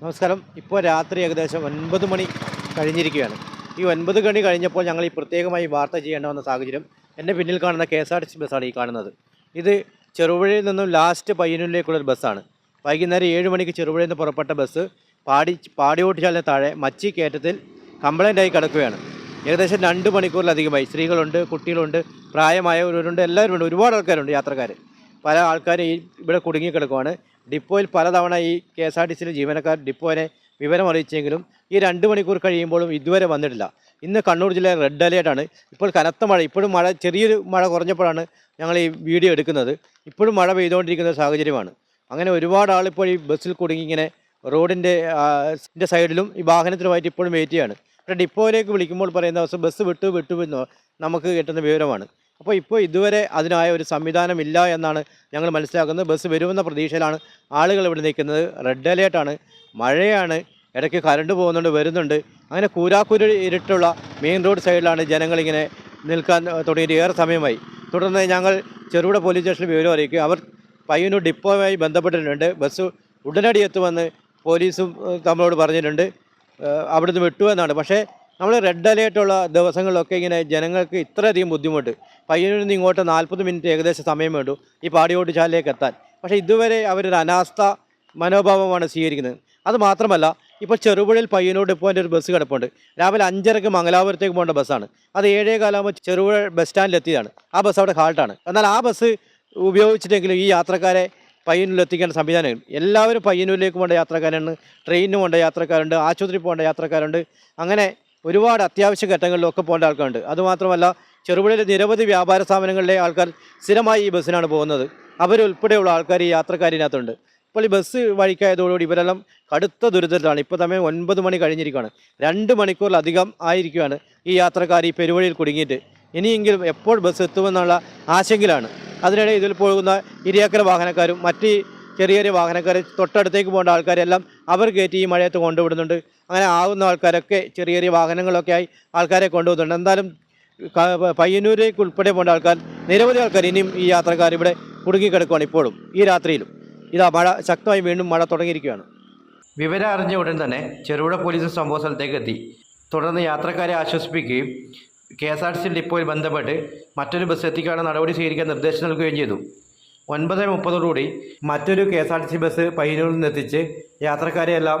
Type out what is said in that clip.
നമസ്കാരം. ഇപ്പോൾ രാത്രി ഏകദേശം ഒൻപത് മണി കഴിഞ്ഞിരിക്കുകയാണ്. ഈ ഒൻപത് മണി കഴിഞ്ഞപ്പോൾ ഞങ്ങൾ ഈ പ്രത്യേകമായി വാർത്ത ചെയ്യേണ്ട വന്ന സാഹചര്യം എന്റെ പിന്നിൽ കാണുന്ന K S R T C ബസ്സാണ് ഈ കാണുന്നത്. ഇത് ചെറുപുഴയിൽ നിന്നും ലാസ്റ്റ് പയ്യനൂരിലേക്കുള്ളൊരു ബസ്സാണ്. വൈകുന്നേരം ഏഴ് മണിക്ക് ചെറുപുഴയിൽ നിന്ന് പുറപ്പെട്ട ബസ് പാടി പാടിയോട്ടിച്ചാലിന് താഴെ മച്ചി കയറ്റത്തിൽ കംപ്ലൈന്റായി കിടക്കുകയാണ്. ഏകദേശം രണ്ട് മണിക്കൂറിലധികമായി സ്ത്രീകളുണ്ട് കുട്ടികളുണ്ട് പ്രായമായവരുണ്ട് എല്ലാവരുമുണ്ട് ഒരുപാട് ആൾക്കാരുണ്ട് യാത്രക്കാർ പല ആൾക്കാരും ഈ ഇവിടെ കുടുങ്ങിക്കിടക്കുവാണ് ഡിപ്പോയിൽ പലതവണ ഈ കെ എസ് ആർ ടി സിയിലെ ജീവനക്കാർ ഡിപ്പോനെ വിവരം അറിയിച്ചെങ്കിലും ഈ രണ്ട് മണിക്കൂർ കഴിയുമ്പോഴും ഇതുവരെ വന്നിട്ടില്ല. ഇന്ന് കണ്ണൂർ ജില്ലയിൽ റെഡ് അലേർട്ടാണ് ഇപ്പോൾ കനത്ത മഴ ഇപ്പോഴും മഴ ചെറിയൊരു മഴ കുറഞ്ഞപ്പോഴാണ് ഞങ്ങൾ ഈ വീഡിയോ എടുക്കുന്നത്. ഇപ്പോഴും മഴ പെയ്തുകൊണ്ടിരിക്കുന്ന സാഹചര്യമാണ്. അങ്ങനെ ഒരുപാട് ആളിപ്പോൾ ഈ ബസ്സിൽ കുടുങ്ങി ഇങ്ങനെ റോഡിന്റെ ന്റെ സൈഡിലും ഈ വാഹനത്തിലുമായിട്ട് ഇപ്പോഴും വെയിറ്റ് ചെയ്യാണ് ഡിപ്പോയിലേക്ക് വിളിക്കുമ്പോൾ പറയുന്ന ദിവസം ബസ് വിട്ടു വിട്ടു നമുക്ക് കിട്ടുന്ന വിവരമാണ്. അപ്പോൾ ഇപ്പോൾ ഇതുവരെ അതിനായ ഒരു സംവിധാനമില്ല എന്നാണ് ഞങ്ങൾ മനസ്സിലാക്കുന്നത്. ബസ് വരുമെന്ന പ്രതീക്ഷയിലാണ് ആളുകൾ ഇവിടെ നിൽക്കുന്നത്. റെഡ് അലേർട്ടാണ് മഴയാണ്. ഇടയ്ക്ക് കറണ്ട് പോകുന്നുണ്ട് വരുന്നുണ്ട്. അങ്ങനെ കൂരാക്കുരു ഇരുട്ടുള്ള മെയിൻ റോഡ് സൈഡിലാണ് ജനങ്ങളിങ്ങനെ നിൽക്കാൻ തുടങ്ങിയിട്ട് ഏറെ സമയമായി. തുടർന്ന് ഞങ്ങൾ ചെറുപുഴ പോലീസ് സ്റ്റേഷനിൽ വിവരം അറിയിക്കും അവർ പയ്യന്നൂർ ഡിപ്പോയുമായി ബന്ധപ്പെട്ടിട്ടുണ്ട്. ബസ് ഉടനടി എത്തുമെന്ന് പോലീസും തമ്മിലോട് പറഞ്ഞിട്ടുണ്ട്. അവിടുന്ന് വിട്ടു എന്നാണ്. പക്ഷേ നമ്മൾ റെഡ് അലേർട്ടുള്ള ദിവസങ്ങളിലൊക്കെ ഇങ്ങനെ ജനങ്ങൾക്ക് ഇത്രയധികം ബുദ്ധിമുട്ട്. പയ്യന്നൂരിൽ നിന്ന് ഇങ്ങോട്ട് നാൽപ്പത് മിനിറ്റ് ഏകദേശം സമയം വേണ്ടു. ഈ പാടിയോട്ട് ചാലിലേക്ക് എത്താൻ. പക്ഷേ ഇതുവരെ അവരൊരു അനാസ്ഥ മനോഭാവമാണ് സ്വീകരിക്കുന്നത്. അതുമാത്രമല്ല ഇപ്പോൾ ചെറുപുഴയിൽ പയ്യന്നൂർ ഡിപ്പോന്റെ ഒരു ബസ് കിടപ്പുണ്ട്. രാവിലെ അഞ്ചരക്ക് മംഗലാപുരത്തേക്ക് പോകേണ്ട ബസ്സാണ്. അത് ഏഴേ കാലാകുമ്പോൾ ചെറുപുഴ ബസ് സ്റ്റാൻഡിലെത്തിയതാണ് ആ ബസ് അവിടെ ഹാൾട്ടാണ്. എന്നാൽ ആ ബസ് ഉപയോഗിച്ചിട്ടെങ്കിലും ഈ യാത്രക്കാരെ പയ്യന്നൂരിൽ എത്തിക്കേണ്ട സംവിധാനം എല്ലാവരും പയ്യന്നൂരിലേക്ക് പോകേണ്ട യാത്രക്കാരാണ്. ട്രെയിനിന് പോകേണ്ട യാത്രക്കാരുണ്ട്. ആശുപത്രി പോകേണ്ട യാത്രക്കാരുണ്ട്. അങ്ങനെ ഒരുപാട് അത്യാവശ്യ ഘട്ടങ്ങളിലൊക്കെ പോകേണ്ട ആൾക്കാരുണ്ട്. അതുമാത്രമല്ല ചെറുപുഴയിലെ നിരവധി വ്യാപാര സ്ഥാപനങ്ങളിലെ ആൾക്കാർ സ്ഥിരമായി ഈ ബസ്സിനാണ് പോകുന്നത്. അവരുൾപ്പെടെയുള്ള ആൾക്കാർ ഈ യാത്രക്കാരിനകത്തുണ്ട്. ഇപ്പോൾ ഈ ബസ് വഴിക്കായതോടുകൂടി ഇവരെല്ലാം കടുത്ത ദുരിതത്തിലാണ്. ഇപ്പോൾ സമയം ഒൻപത് മണി കഴിഞ്ഞിരിക്കുകയാണ്. രണ്ട് മണിക്കൂറിലധികം ആയിരിക്കുകയാണ് ഈ യാത്രക്കാർ ഈ പെരുവഴിയിൽ കുടുങ്ങിയിട്ട്. ഇനിയെങ്കിലും എപ്പോൾ ബസ് എത്തുമെന്നുള്ള ആശങ്കയിലാണ്. അതിനിടെ ഇതിൽ പോകുന്ന ഇരിയാക്കര വാഹനക്കാരും മറ്റ് ചെറിയ ചെറിയ വാഹനക്കാർ തൊട്ടടുത്തേക്ക് പോകേണ്ട ആൾക്കാരെല്ലാം അവർ കയറ്റി ഈ മഴയത്ത് കൊണ്ടുവിടുന്നുണ്ട്. അങ്ങനെ ആവുന്ന ആൾക്കാരൊക്കെ ചെറിയ ചെറിയ വാഹനങ്ങളൊക്കെ ആയി ആൾക്കാരെ കൊണ്ടുപോകുന്നുണ്ട്. എന്തായാലും പയ്യന്നൂരേക്ക് ഉൾപ്പെടെ പോകേണ്ട ആൾക്കാർ നിരവധി ആൾക്കാർ ഇനിയും ഈ യാത്രക്കാർ ഇവിടെ കുടുങ്ങിക്കിടക്കുകയാണ് ഇപ്പോഴും ഈ രാത്രിയിലും. ഇതാ മഴ ശക്തമായി വീണ്ടും മഴ തുടങ്ങിയിരിക്കുകയാണ്. വിവരം അറിഞ്ഞ ഉടൻ തന്നെ ചെറുപുഴ പോലീസ് സംഭവ സ്ഥലത്തേക്ക് എത്തി. തുടർന്ന് യാത്രക്കാരെ ആശ്വസിപ്പിക്കുകയും K S R T C ഡിപ്പോയിൽ ബന്ധപ്പെട്ട് മറ്റൊരു ബസ് എത്തിക്കാനുള്ള നടപടി സ്വീകരിക്കാൻ നിർദ്ദേശം നൽകുകയും ചെയ്തു. ഒൻപത് മുപ്പതോടുകൂടി മറ്റൊരു K S R T C bus പയ്യന്നൂരിൽ നിന്ന് എത്തിച്ച് യാത്രക്കാരെ എല്ലാം